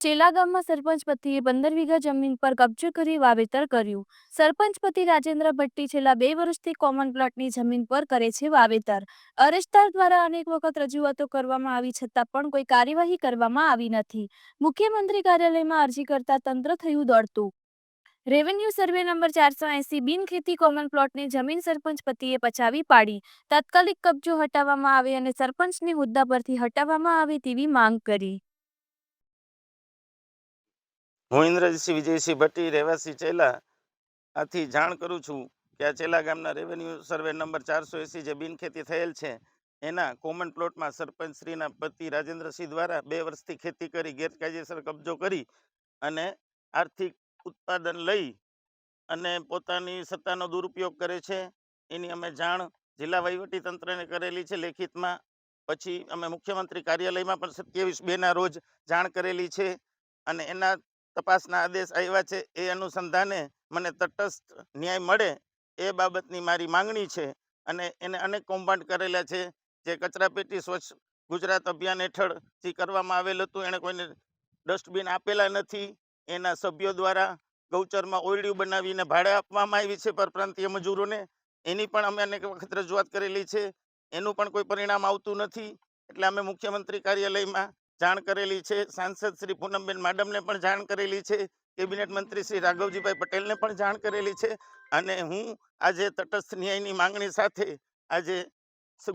ચેલા ગામમાં સરપંચ પતિએ પંદર વીઘા જમીન પર કબજો કરી વાવેતર કર્યું. સરપંચ પતિ રાજેન્દ્ર ભટ્ટી છેલ્લા બે વર્ષથી કોમન પ્લોટની જમીન પર કરે છે વાવેતર. અરજદાર દ્વારા અનેક વખત રજૂઆતો કરવામાં આવી છતાં પણ કોઈ કાર્યવાહી કરવામાં આવી નથી. મુખ્યમંત્રી કાર્યાલયમાં અરજી કરતા તંત્ર થયું દોડતું. રેવન્યુ સર્વે નંબર ચારસો એસી બિનખેતી કોમન પ્લોટની જમીન સરપંચ પતિએ પચાવી પાડી. તાત્કાલિક કબજો હટાવવામાં આવે અને સરપંચની હોદ્દા પરથી હટાવવામાં આવે તેવી માંગ કરી. હું ઇન્દ્રજીસિંહ વિજયસિંહ ભટ્ટી રહેવાસી ચેલા, આથી જાણ કરું છું કે આ ચેલા ગામના રેવન્યુ સર્વે નંબર ચારસો એસી જે બિનખેતી થયેલ છે, એના કોમન પ્લોટમાં સરપંચશ્રીના પતિ રાજેન્દ્રસિંહ દ્વારા બે વર્ષથી ખેતી કરી, ગેરકાયદેસર કબજો કરી અને આર્થિક ઉત્પાદન લઈ અને પોતાની સત્તાનો દુરુપયોગ કરે છે. એની અમે જાણ જિલ્લા તંત્રને કરેલી છે લેખિતમાં. પછી અમે મુખ્યમંત્રી કાર્યાલયમાં પણ સત્યાવીસ બેના રોજ જાણ કરેલી છે અને એના તપાસના આદેશ આવ્યા છે એ અનુસંધાને મને તટસ્થ ન્યાય મળે એ બાબતની મારી માંગણી છે અને એને અનેક કૌભાંડ કરેલા છે. જે કચરાપેટી સ્વચ્છ ગુજરાત અભિયાન હેઠળ જે કરવામાં આવેલ હતું. એણે કોઈને ડસ્ટબિન આપેલા નથી. એના સભ્યો દ્વારા ગૌચરમાં ઓરડિયું બનાવીને ભાડે આપવામાં આવી છે પરપ્રાંતીય મજૂરોને. એની પણ અમે અનેક વખત રજૂઆત કરેલી છે. એનું પણ કોઈ પરિણામ આવતું નથી. એટલે અમે મુખ્યમંત્રી કાર્યાલયમાં જાણ કરેલી છે. સાંસદ શ્રી પૂનમબેન માડમને પણ જાણ કરેલી છે. કેબિનેટ મંત્રી શ્રી રાઘવજીભાઈ પટેલને પણ જાણ કરેલી છે. અને હું આજે તટસ્થ ન્યાયની માંગણી સાથે આજે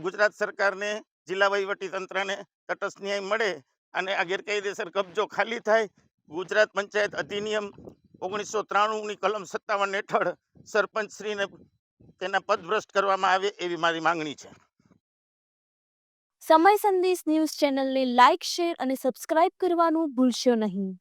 ગુજરાત સરકારને, જિલ્લા તંત્રને તટસ્થ ન્યાય મળે અને આ ગેરકાયદેસર કબજો ખાલી થાય, ગુજરાત પંચાયત અધિનિયમ ઓગણીસો ત્રાણુંની કલમ સત્તાવન હેઠળ સરપંચશ્રીને તેના પદભ્રષ્ટ કરવામાં આવે એવી મારી માંગણી છે. સમય સંદેશ ન્યૂઝ ચેનલને લાઇક શેર અને સબસ્ક્રાઇબ કરવાનું ભૂલશો નહીં.